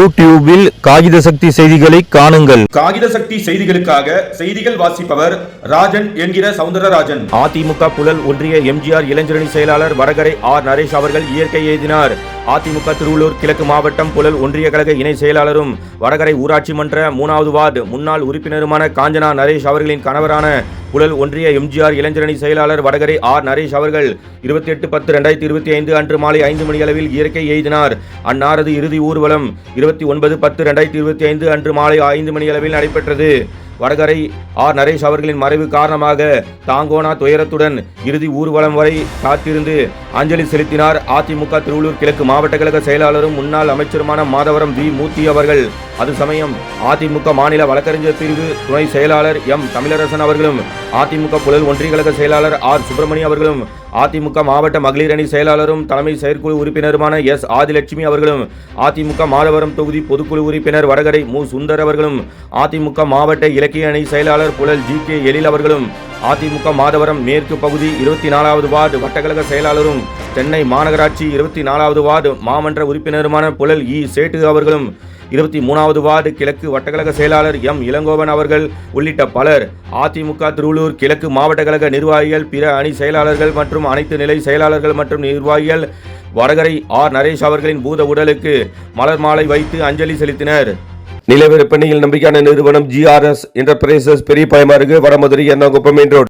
யூடியூபில் காகித சக்தி செய்திகளை காணுங்கள். காகித சக்தி செய்திகளுக்காக செய்திகள் வாசிப்பவர் ராஜன் என்கிற சவுந்தரராஜன். அதிமுக புழல் ஒன்றிய எம்ஜிஆர் இளைஞரணி செயலாளர் வடகரை ஆர் நரேஷ் அவர்கள் இயற்கை எய்தினார் அதிமுக திருவள்ளூர் கிழக்கு மாவட்டம் புழல் ஒன்றிய கழக இணை செயலாளரும் வடகரை ஊராட்சி மன்ற மூணாவது வார்டு முன்னாள் உறுப்பினருமான காஞ்சனா நரேஷ் அவர்களின் கணவரான புழல் ஒன்றிய எம்ஜிஆர் இளைஞரணி செயலாளர் வடகரை ஆர் நரேஷ் அவர்கள் இருபத்தி எட்டு பத்து ரெண்டாயிரத்தி இருபத்தி ஐந்து அன்று மாலை ஐந்து மணி அளவில் இயற்கை எய்தினார். அன்னாரது இறுதி ஊர்வலம் இருபத்தி ஒன்பது பத்து ரெண்டாயிரத்தி இருபத்தி ஐந்து அன்று மாலை ஐந்து மணி அளவில் நடைபெற்றது. வடகரை ஆர். நரேஷ் அவர்களின் மறைவு காரணமாக தாங்கோனா துயரத்துடன் இறுதி ஊர்வலம் வரை காத்திருந்து அஞ்சலி செலுத்தினார். அதிமுக திருவள்ளூர் கிழக்கு மாவட்ட கழக செயலாளரும் முன்னாள் அமைச்சருமான மாதவரம் வி. மூர்த்தி அவர்கள். அது சமயம் அதிமுக மாநில வழக்கறிஞர் பிரிவு துணை செயலாளர் எம். தமிழரசன் அவர்களும் அதிமுக புலல் ஒன்றிய கழக செயலாளர் ஆர். சுப்பிரமணி அவர்களும் அதிமுக மாவட்ட மகளிர் அணி செயலாளரும் தலைமை செயற்குழு உறுப்பினருமான எஸ் ஆதிலட்சுமி அவர்களும் அதிமுக மாதவரம் தொகுதி பொதுக்குழு உறுப்பினர் வடகரை மு. சுந்தர் அவர்களும் அதிமுக மாவட்ட இலக்கிய அணி செயலாளர் புழல் ஜி கே எழில் அவர்களும் அதிமுக மாதவரம் மேற்கு பகுதி இருபத்தி நாலாவது வார்டு வட்டக்கழக செயலாளரும் சென்னை மாநகராட்சி இருபத்தி நாலாவது வார்டு மாமன்ற உறுப்பினருமான புழல் இ. சேட்டு அவர்களும் இருபத்தி மூணாவது வார்டு கிழக்கு வட்டக்கழக செயலாளர் எம். இளங்கோவன் அவர்கள் உள்ளிட்ட பலர் அதிமுக திருவள்ளூர் கிழக்கு மாவட்ட கழக நிர்வாகிகள் பிற அணி செயலாளர்கள் மற்றும் அனைத்து நிலை செயலாளர்கள் மற்றும் நிர்வாகிகள் வடகரை ஆர். நரேஷ் அவர்களின் பூத உடலுக்கு மலர் மாலை வைத்து அஞ்சலி செலுத்தினர். நிலவிற்பனையில் நம்பிக்கையான நிறுவனம் ஜிஆர்எஸ் என்டர்பிரைசஸ் பெரிய பயமாறுகு வடமதுரை எர்ணாகுப்பம் மெயின் ரோடு.